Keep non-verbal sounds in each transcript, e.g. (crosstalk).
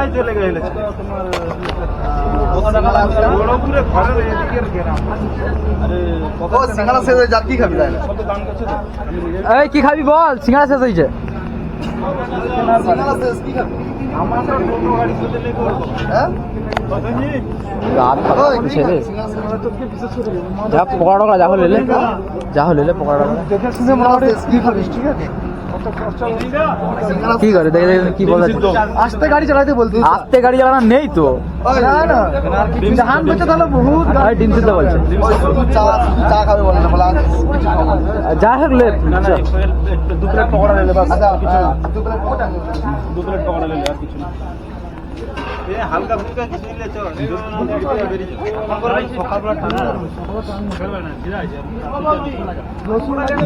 সবাই চলে যা কি খাবি এই কি খাবি বল? সিঙ্গারা শেষ হয়েছে। হ্যাঁ। যা পকোড়া যা হলে যা হলে পকোড়া ঠিক আছে। কি করে? দেখে দেখে কি বলে? আস্তে গাড়ি চালাতে বলতে। আস্তে গাড়ি চালানো নেই তো? না না। জাহান বেঁচে তাহলে বহুত ডিম সিদ্ধ বলছে। চা চা খাবে বলে না। যা হোক লে না না একটু দু প্লেট পকোড়া নিলে বাস আচ্ছা কিছু না। আহ, দু প্লেট কোটা দু প্লেট পকোড়া নিলে আর কিছু না। এ হালকা ফুলকা কিছু নিলে চল।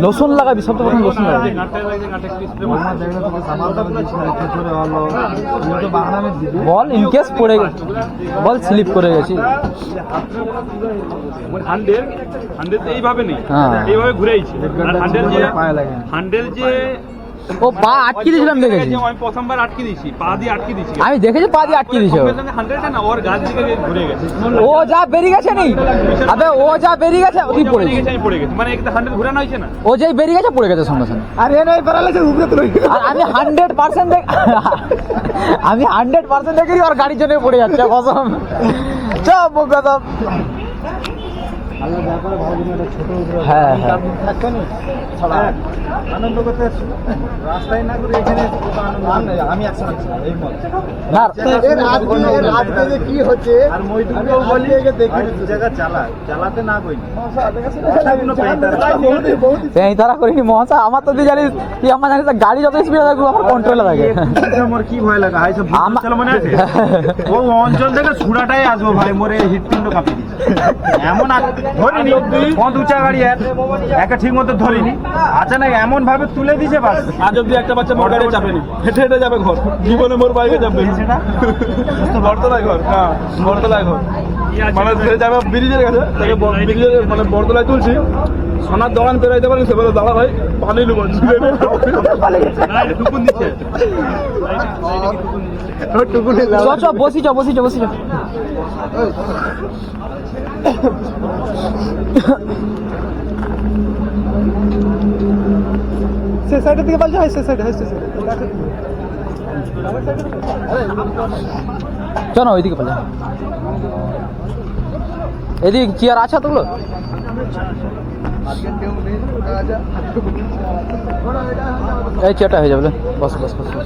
রসুন লাগাবি সব প্রথম রসুন লাগাবি। বল। ইনকেস পড়ে বল স্লিপ করে গেছি। হান্ডেল হান্ডেল তো এইভাবে নেই। হ্যাঁ। এইভাবে ঘুরেইছে। আর হান্ডেল যে হান্ডেল যে ও পা আটকে দিয়েছিলাম দেখেছি। আমি প্রথমবার আটকে দিয়েছি পা দিয়ে আটকে দিয়েছি। আমি দেখেছি পা দিয়ে আটকে দিয়েছে না ওর গাছ দিকে ঘুরে গেছে। ও যা বেরিয়ে গেছে নি। আবে ও যা বেরিয়ে গেছে ওই পড়ে গেছে আমি পড়ে গেছি। মানে একটা হান্ডেল ঘুরানো হয়েছে না? ও যেই বেরিয়ে গেছে পড়ে গেছে সঙ্গে সঙ্গে। আরে নাই পারালে উপরে তুলে আর আমি হান্ড্রেড পার্সেন্ট আমি হান্ড্রেড পার্সেন্ট দেখেছি ওর গাড়ির জন্য পড়ে যাচ্ছে কসম। চপ কসম হ্যাঁ হ্যাঁ। আনন্দ করতে রাস্তায় না করে এখানে আমি একশো এই মত। না এর আজকে এর আজকে যে কি হচ্ছে আর মইদুলকেও বলি দেখি জায়গা চালা চালাতে না কই এই তারা করিনি মহাশা আমার তো তুই জানিস তুই আমার জানিস গাড়ি যত স্পিডে থাকবে আমার কন্ট্রোলে থাকে। আমার কি ভয় লাগে? হাই সব মনে আছে? ও অঞ্চল থেকে ছুড়াটাই আসব ভাই মোরে হৃৎপিণ্ড কাঁপিয়ে দিচ্ছে। এমন ধরিনি কত উঁচা গাড়ি এর একা ঠিক মতো ধরিনি। আচানক এমন ভাবে তুলে দিছে বাস। আজ অব্দি একটা বাচ্চা মোর গাড়ি চাপেনি। হেঁটে হেঁটে যাবে ঘর। জীবনে মোর বাইকে যাবে। সেটা? (laughs) বরতলায় ঘর। হ্যাঁ বরতলায় ঘর। মানে সে যাবে ব্রিজের কাছে। তাকে ব্রিজের মানে বরতলায় তুলছি। সোনার দোকান পেরাইতে পারি সেবেলে দাদা ভাই পানি নেব। (laughs) টুকুন দিচ্ছে। চ চ বসি চ বসি চ বসি চ সে সাইডের দিকে বলছে হয় সে সাইডে হয় সে সাইডে চ না ওইদিকে পালা এদিকে চেয়ার আছে তোগুলো এই চেয়ারটা হয়ে যাবে। বস বস বস বস।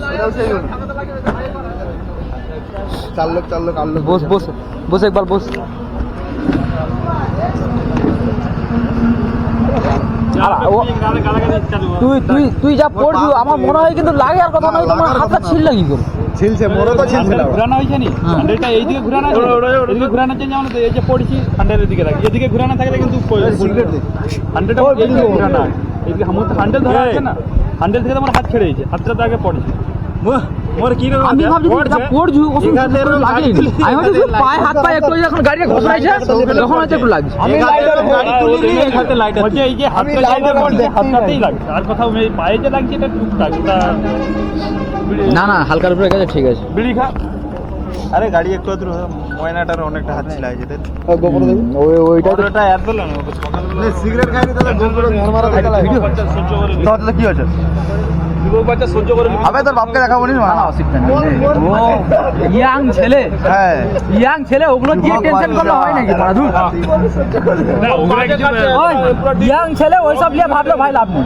চার লোক চার লোক। বস বস বস একবার বস। তুই তুই তুই যা পড়বি আমার মনে হয় কিন্তু লাগে আর কথা নয় তোমার হাতটা ছিল কি করে? ছিলছে মোরও তো ছিলছিল ঘুরানো হয়েছে নি? হ্যান্ডেলটা এইদিকে ঘুরানো আছে এদিকে ঘুরানো চেঞ্জ যেমন এই যে পড়ছি হ্যান্ডেলের দিকে রাখি। এদিকে ঘুরানো থাকলে কিন্তু হ্যান্ডেলটা এইদিকে ঘুরানো এইদিকে হ্যান্ডেল ধরা আছে না। হ্যান্ডেল থেকে তোমার হাত ছেড়ে দিয়েছে। হাতটা তো আগে পড়ছে। মোর কি রকম আমি ভাবছি তুই পড়ছু ওষুধ লাগেনি। আমি ভাবছি পায়ে হাত পায়ে একটু যখন গাড়িটা ঘষড়াইছে তখন হয়তো একটু লাগছে। আমি লাইটার গাড়ি তুলি এই হাতে লাইট আছে এই যে হাতটা লাইটার পড়ছে হাতটাতেই লাগছে। আর কোথাও এই পায়ে যে লাগছে এটা টুকটাক এটা না না হালকার উপরে গেছে ঠিক আছে। বিড়ি খা। আরে গাড়ি একটু আদ্র ময়নাটার অনেকটা হাত ছিল যেতে। ওই ওইটা ওটা এত না? সিগারেট খাইনি তাহলে গোবর ঘর মারা দেখা লাগে যুবক বাচ্চা সহ্য করে নিবে। তো কি হচ্ছে যুবক বাচ্চা সহ্য করে নিবে। আবে তোর বাপকে দেখাবো নি? মা ও ইয়াং ছেলে। হ্যাঁ। ইয়াং ছেলে ওগুলো দিয়ে টেনশন করলে হয় নাকি? মাধু না, ওগুলো ওই ইয়াং নিয়ে ভাবলে ভাই লাভ নেই।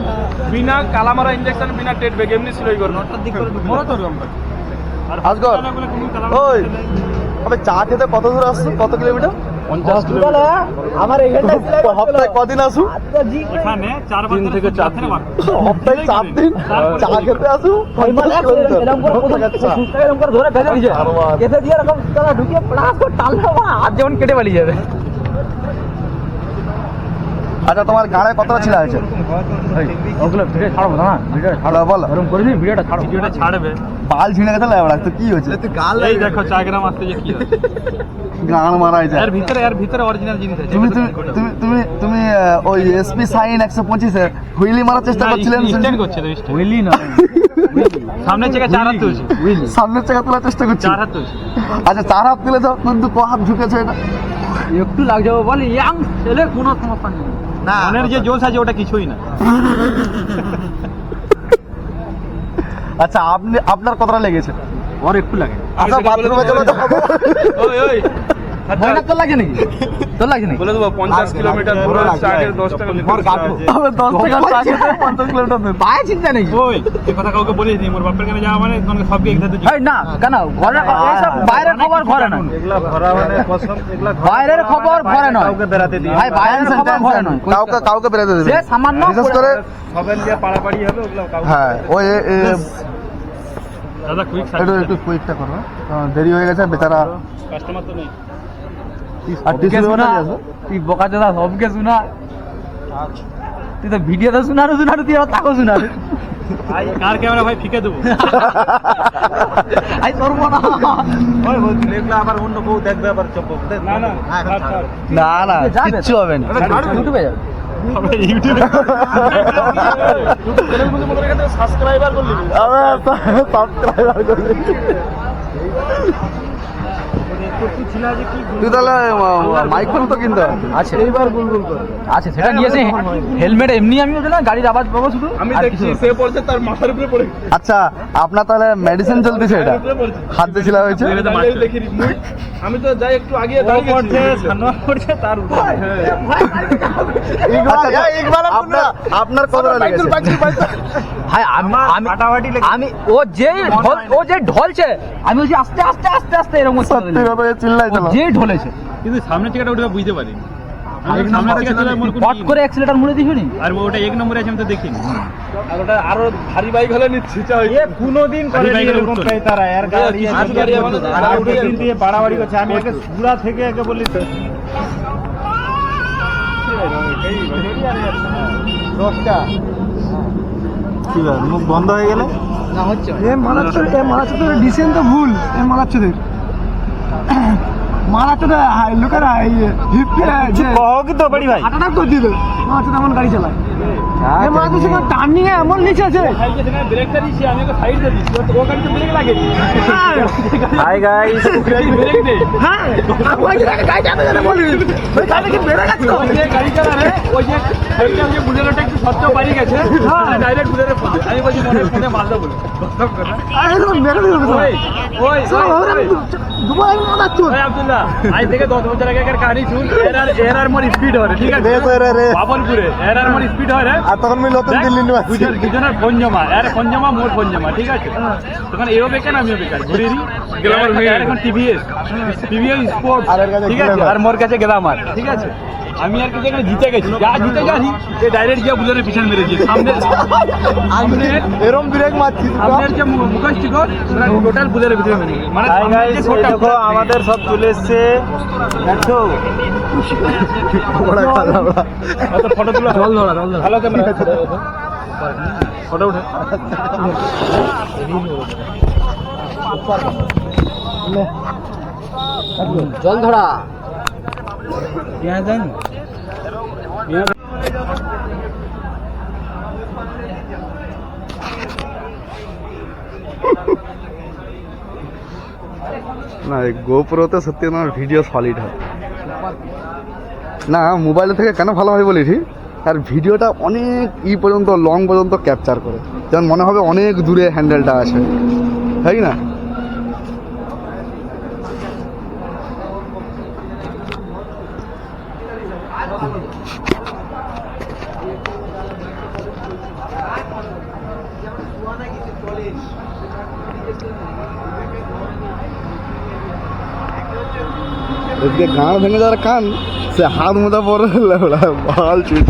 বিনা কালামারা ইনজেকশন বিনা টেট বেগ এমনি সিলাই করো মরা তো রকম আজগর ওই আবে চা খেতে কত দূর আসছো? কত কিলোমিটার? হসপিটালে? আমার এখানটা কদিন আসু? তিন থেকে চার দিন। হপ্তাহে চার দিন? চা খেতে আসু? এরকম করে প্রথম এরকম করে ধরে বেঁধে দিয়ে এরকম ঢুকিয়ে প্লাস করে টানলে আমার হাত যেমন কেটে পালিয়ে যাবে। আচ্ছা তোমার গাড়ে কতটা ছিল আছে ওগুলো ভিডিও ছাড়বো না ভিডিও ভালো বল। এরকম করে দিন ভিডিওটা ছাড়ো ভিডিওটা ছাড়বে। বাল ছিঁড়ে গেছে লাগবে তো কি হয়েছে? এই দেখো চা গ্রাম আসতে যে কি হচ্ছে গান মারা যায়। এর ভিতরে এর ভিতরে অরিজিনাল জিনিস আছে। তুমি তুমি তুমি তুমি ওই এসপি সাইন একশো পঁচিশে হুইলি মারার চেষ্টা করছিলেন স্ট্যান্ড শুনছি। করছে তো হইলি না। সামনের থেকে চার হাত তুলছি। সামনের চাকা তোলার চেষ্টা করছি। চার হাত তুলছি। আচ্ছা চার হাত তুলে তো কিন্তু ক হাত ঝুঁকেছে এটা? একটু লাগছে বল ইয়াং ছেলে কোনো সমস্যা নেই। না মনের যে জোশ আছে ওটা কিছুই না। আচ্ছা আপনি আপনার কতটা লেগেছে? ওর একটু লাগে। আচ্ছা বাথরুমে চলে যাব ওই ওই। ভয় না তোর লাগছে নাকি? তোর লাগছে নাকি? বলে দেবো পঞ্চাশ কিলোমিটার দশ টাকা মোর দশ টাকা টাকা পঞ্চাশ কিলোমিটার পায়ে চিন্তা নেই। ওই এই কথা কাউকে বলিস নি মোর বাপের কাছে যাওয়া মানে তোমাকে সবকে একসাথে এই না কেন? ঘরে এসব বাইরের খবর ঘরে নয়। এগুলা ভরা মানে কসম এগুলা বাইরের খবর ঘরে নয়। কাউকে বেড়াতে দিই ভাই বাইরের খবর ঘরে নয়। কাউকে কাউকে বেরোতে সামান্য বিশেষ করে সবেন দিয়ে পাড়াপাড়ি হবে ওগুলা কাউকে হ্যাঁ ওই এ- এ- দাদা কুইক একটু একটু কুইকটা করো। দেরি হয়ে গেছে বেচারা কাস্টমার তো নেই। শোনা আসো। তুই বোকা দাদা সবকে শোনা। তুই তো ভিডিওতে শোনারু শোনারু তুই আবার তাকেও শোনারু কার ক্যামেরা ভাই? ফিকে দেবো। আই তোর মনে ওই বলছি এগুলা আবার অন্য কেউ দেখবে আবার চপ না না। ছাড়। না না কিচ্ছু হবে না। ইউটিউবে যাবে সাবস্ক্রাইবার (laughs) করলি সাবস্ক্রাইবার (laughs) করলি। তুই তাহলে মাইক্রোফোন তো কিনতে। আছে। এইবার গুলগুল করে আছে সেটা নিয়েছে হেলমেট এমনি আমি ওটা গাড়ির আওয়াজ পাবো শুধু আমি দেখছি সে পড়ছে তার মাথার উপরে পড়ে। আচ্ছা আপনার তাহলে মেডিসিন চলতেছে এটা? হাত দিয়ে ছিলা হয়েছে? দাঁড়িয়ে দেখিনি মুই- আমি তো যাই একটু আগে দাঁড়িয়ে পড়ছে গেছি। পড়ছে তার উপরে। আচ্ছা, আপনার আপনার কত লেগেছে। ভাই আমি ও যে ঢল ও যে ঢলছে আমি বলছি আস্তে আস্তে আস্তে আস্তে এরকম যে ঢলেছে। কিন্তু সামনের টিকাটা ওটা বুঝতে পারি করে অ্যাক্সিলেটার মুড়ে দিছো আর ওটা এক নম্বরে আছে আমি তো দেখিনি। আর ওটা আরও ভারী বাইক হলে নিচ্ছি এ কোনোদিন করে এরকম উঠতো তারা এর গাড়ি আজ গাড়ি আমাদের আর উঠে উঠে দিন দিয়ে বাড়াবাড়ি করছে আমি একে সুরা থেকে একে বলি দশটা। কি মুখ বন্ধ হয়ে গেলে? না হচ্ছে এ মারাচ্ছদের এ মারাচ্ছদের ডিসিশন তো ভুল এ মারাচ্ছদের মারাচ্ছদের লোকেরা এই হিপকে যে কহ তো বাড়ি ভাই? হাঁটাটা করে দিল। মারাচ্ছদ এমন গাড়ি চালায়। এ টার্নিং এ এমন নিচে আছে। ব্রেকটা দিচ্ছি আমি ওকে সাইড দিয়ে দিচ্ছি। ও গাড়িতে ব্রেক লাগে? হাই গাইস ব্রেক দে। হ্যাঁ। আমার কি গাড়ি চালাতে জানে বলি ওই গাড়ি কি বেড়ে গেছে গাড়ি চালা রে ওই যে সাইডটা যে বুলেরোটা একটু সত্য বাড়ি গেছে ডাইরেক্ট বুলেরো পড়ে আমি বলছি মনে ফোনে মারলো বলে আজ থেকে দশ বছর আগেকার কাহিনী শুন এর আর মোর স্পিড হয় ঠিক আছে? বাবলপুরে এর মোর স্পিড হয় রে। আর তখন আমি নতুন দিল্লি নিয়ে আসছি দুজনের ফোন জমা এর ফোন জমা মোর ফোন জমা ঠিক আছে? তখন এও বেকার আমিও বেকার ঘুরে দিই এখন টিভিএস টিভিএস স্পোর্টস কাছে ঠিক আছে? আর মোর কাছে গ্লামার ঠিক আছে? আমি আর কিছু এখানে জিতে গেছি যা জিতে গেছি সে ডাইরেক্ট গিয়ে বুলের পিছন মেরেছি সামনে সামনে এরম ব্রেক মারছি সামনের যে মুখোশ ছিল টোটাল বুলের ভিতরে মেরে মানে দেখো আমাদের সব চলে এসছে। দেখছ? অত ফটো তুলো। জল ধরা জল ধরা। ভালো ক্যামেরা ফটো উঠে। জল ধরা। (laughs) না গোপ্রোতে সত্যি আমার ভিডিও সলিড হয়। না মোবাইলে থেকে কেন ভালো হয় বলি, ঠিক? আর ভিডিওটা অনেক ই পর্যন্ত লং পর্যন্ত ক্যাপচার করে। যেমন মনে হবে অনেক দূরে হ্যান্ডেলটা আছে। তাই না? এদিকে গাঁড় ভেঙে যাওয়ার কান সে হাত মোটা পরে ভালো চুট